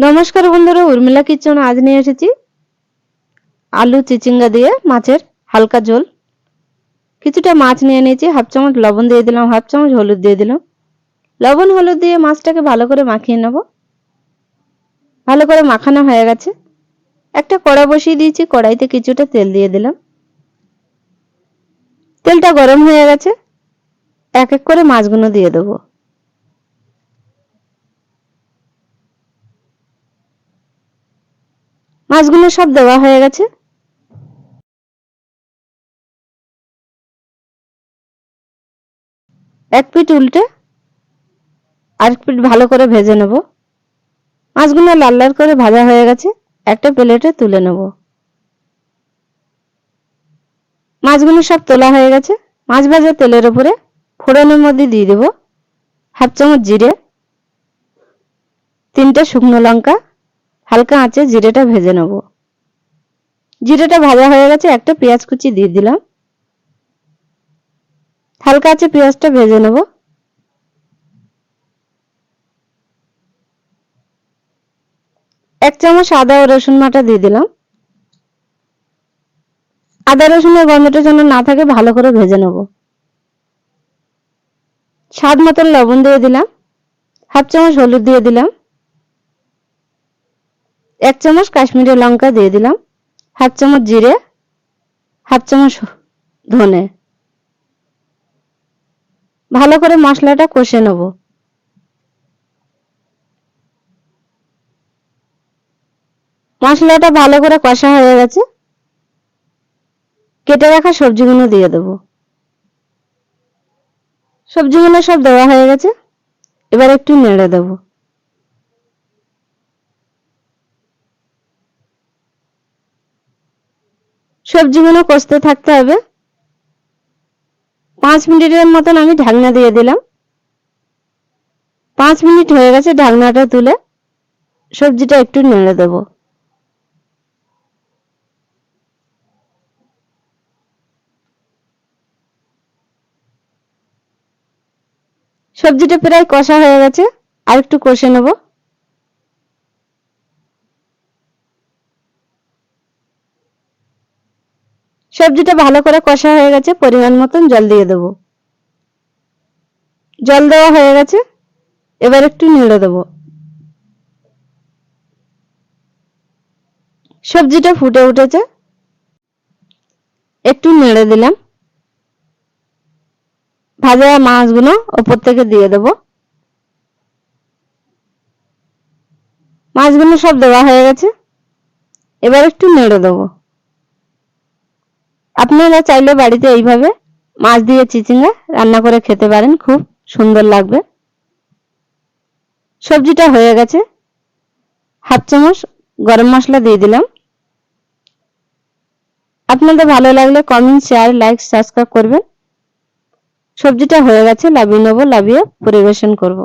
নমস্কার বন্ধুরা, উর্মিলা কিচেন আজ নিয়ে এসেছি। আলু, চিচিঙ্গা দিয়ে মাছের হালকা ঝোল। কিছুটা মাছ নিয়ে নিয়েছি, হাফ চামচ লবণ দিয়ে দিলাম, হাফ চামচ হলুদ দিয়ে দিলাম। লবণ, হলুদ দিয়ে মাছটাকে ভালো করে মাখিয়ে নেব। ভালো করে মাখানো হয়ে গেছে। একটা কড়া বসিয়ে দিয়েছি, কড়াইতে কিছুটা তেল দিয়ে দিলাম। তেলটা গরম হয়ে গেছে। এক এক করে মাছগুলো দিয়ে দেবো। মাছগুলো সব দেওয়া হয়ে গেছে। এক পিঠ উল্টে আর পিঠ ভালো করে ভেজে নেব। মাছগুলো লাল লাল করে ভাজা হয়ে গেছে, একটা প্লেটে তুলে নেব। মাছগুলো সব তোলা হয়ে গেছে। মাছ ভাজা তেলের উপরে ফোড়নের মধ্যে দিয়ে দেব। হাফ চামচ জিরে, তিনটে শুকনো লঙ্কা হালকা আঁচে জিরেটা ভেজে নেব। জিরেটা ভাজা হয়ে গেছে, একটা পেঁয়াজ কুচি দিয়ে দিলাম। হালকা আছে পেঁয়াজটা ভেজে নেব। এক চামচ আদা ও রসুন বাটা দিয়ে দিলাম। আদা রসুনের গন্ধটা যেন না থাকে, ভালো করে ভেজে নেব। স্বাদ মতন লবণ দিয়ে দিলাম। হাফ চামচ হলুদ দিয়ে দিলাম। এক চামচ কাশ্মীরি লঙ্কা দিয়ে দিলাম, হাফ চামচ জিরে, হাফ চামচ ধনে। ভালো করে মশলাটা কষে নেব। মশলাটা ভালো করে কষা হয়ে গেছে। কেটে রাখা সবজিগুলো দিয়ে দেব। সবজিগুলো সব দেওয়া হয়ে গেছে। এবার একটু নেড়ে দেবো। সবজিগুলো কষতে থাকতে হবে। পাঁচ মিনিটের মতন আমি ঢাকনা দিয়ে দিলাম। পাঁচ মিনিট হয়ে গেছে ঢাকনাটা তুলে সবজিটা একটু নেড়ে দেব। সবজিটা প্রায় কষা হয়ে গেছে। আর একটু কষে নেব। সবজিটা ভালো করে কষা হয়ে গেছে, পরিমাণ মতন জল দিয়ে দেবো। জল দেওয়া হয়ে গেছে, এবার একটু নেড়ে দেবো। সবজিটা ফুটে উঠেছে, একটু নেড়ে দিলাম। ভাজা মাছগুলো ওপর থেকে দিয়ে দেব। মাছগুলো সব দেওয়া হয়ে গেছে, এবার একটু নেড়ে দেবো। আপনারা চাইলে বাড়িতে এইভাবে মাছ দিয়ে চিচিঙ্গা রান্না করে খেতে পারেন, খুব সুন্দর লাগবে। সবজিটা হয়ে গেছে। হাফ চামচ গরম মশলা দিয়ে দিলাম। আপনাদের ভালো লাগলে কমেন্ট শেয়ার লাইক সাবস্ক্রাইব করবেন। সবজিটা হয়ে গেছে লাভিয়ে নেব লাভিয়ে পরিবেশন করব।